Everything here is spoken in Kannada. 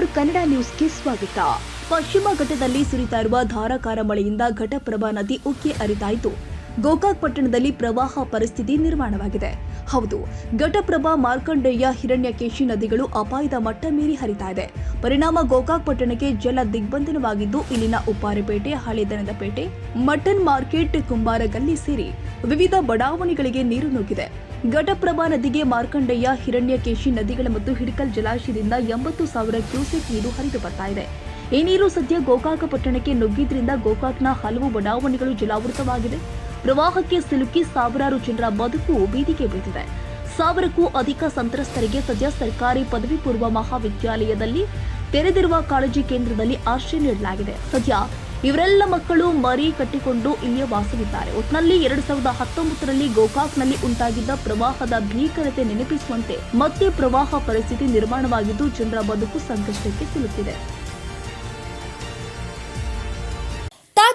ಫೋರ್ ಕನ್ನಡ ನ್ಯೂಸ್ಗೆ ಸ್ವಾಗತ. ಪಶ್ಚಿಮ ಘಟ್ಟದಲ್ಲಿ ಸುರಿತಾ ಇರುವ ಧಾರಾಕಾರ ಮಳೆಯಿಂದ ಘಟಪ್ರಭಾ ನದಿ ಉಕ್ಕಿ ಹರಿತಾಯಿತು ಗೋಕಾಕ್ ಪಟ್ಟಣದಲ್ಲಿ ಪ್ರವಾಹ ಪರಿಸ್ಥಿತಿ ನಿರ್ಮಾಣವಾಗಿದೆ. ಹೌದು, ಘಟಪ್ರಭಾ ಮಾರ್ಕಂಡೇಯ ಹಿರಣ್ಯಕೇಶಿ ನದಿಗಳು ಅಪಾಯದ ಮಟ್ಟ ಮೀರಿ ಹರಿತಾ ಇದೆ. ಪರಿಣಾಮ ಗೋಕಾಕ್ ಪಟ್ಟಣಕ್ಕೆ ಜಲ ದಿಗ್ಬಂಧನವಾಗಿದ್ದು, ಇಲ್ಲಿನ ಉಪ್ಪಾರಪೇಟೆ ಹಳೆದನದಪೇಟೆ ಮಟನ್ ಮಾರ್ಕೆಟ್, ಕುಂಬಾರಗಲ್ಲಿ ಸೇರಿ ವಿವಿಧ ಬಡಾವಣೆಗಳಿಗೆ ನೀರು ನುಗ್ಗಿದೆ. ಘಟಪ್ರಭಾ ನದಿಗೆ ಮಾರ್ಕಂಡೇಯ ಹಿರಣ್ಯಕೇಶಿ ನದಿಗಳ ಮತ್ತು ಹಿಡಕಲ್ ಜಲಾಶಯದಿಂದ ಎಂಬತ್ತು ಸಾವಿರ ಕ್ಯೂಸೆಕ್ ನೀರು ಹರಿದು ಬರ್ತಾ ಇದೆ. ಈ ನೀರು ಸದ್ಯ ಗೋಕಾಕ ಪಟ್ಟಣಕ್ಕೆ ನುಗ್ಗಿದ್ರಿಂದ ಗೋಕಾಕ್ನ ಹಲವು ಬಡಾವಣೆಗಳು ಜಲಾವೃತವಾಗಿದೆ. ಪ್ರವಾಹಕ್ಕೆ ಸಿಲುಕಿ ಸಾವಿರಾರು ಜನರ ಬದುಕು ಬೀದಿಗೆ ಬಿದ್ದಿದೆ. ಸಾವಿರಕ್ಕೂ ಅಧಿಕ ಸಂತ್ರಸ್ತರಿಗೆ ಸದ್ಯ ಸರ್ಕಾರಿ ಪದವಿ ಪೂರ್ವ ಮಹಾವಿದ್ಯಾಲಯದಲ್ಲಿ ತೆರೆದಿರುವ ಕಾಳಜಿ ಕೇಂದ್ರದಲ್ಲಿ ಆಶ್ರಯ ನೀಡಲಾಗಿದೆ. ಸದ್ಯ ಇವರೆಲ್ಲ ಮಕ್ಕಳು ಮರಿ ಕಟ್ಟಿಕೊಂಡು ಇಲ್ಲಿಯೇ ವಾಸವಿದ್ದಾರೆ. ಒಟ್ನಲ್ಲಿ ಎರಡ್ ಸಾವಿರದ ಹತ್ತೊಂಬತ್ತರಲ್ಲಿ ಗೋಕಾಕ್ನಲ್ಲಿ ಉಂಟಾಗಿದ್ದ ಪ್ರವಾಹದ ಭೀಕರತೆ ನೆನಪಿಸುವಂತೆ ಮತ್ತೆ ಪ್ರವಾಹ ಪರಿಸ್ಥಿತಿ ನಿರ್ಮಾಣವಾಗಿದ್ದು ಜನರ ಬದುಕು ಸಂಕಷ್ಟಕ್ಕೆ ಸಿಲುಕಿದೆ.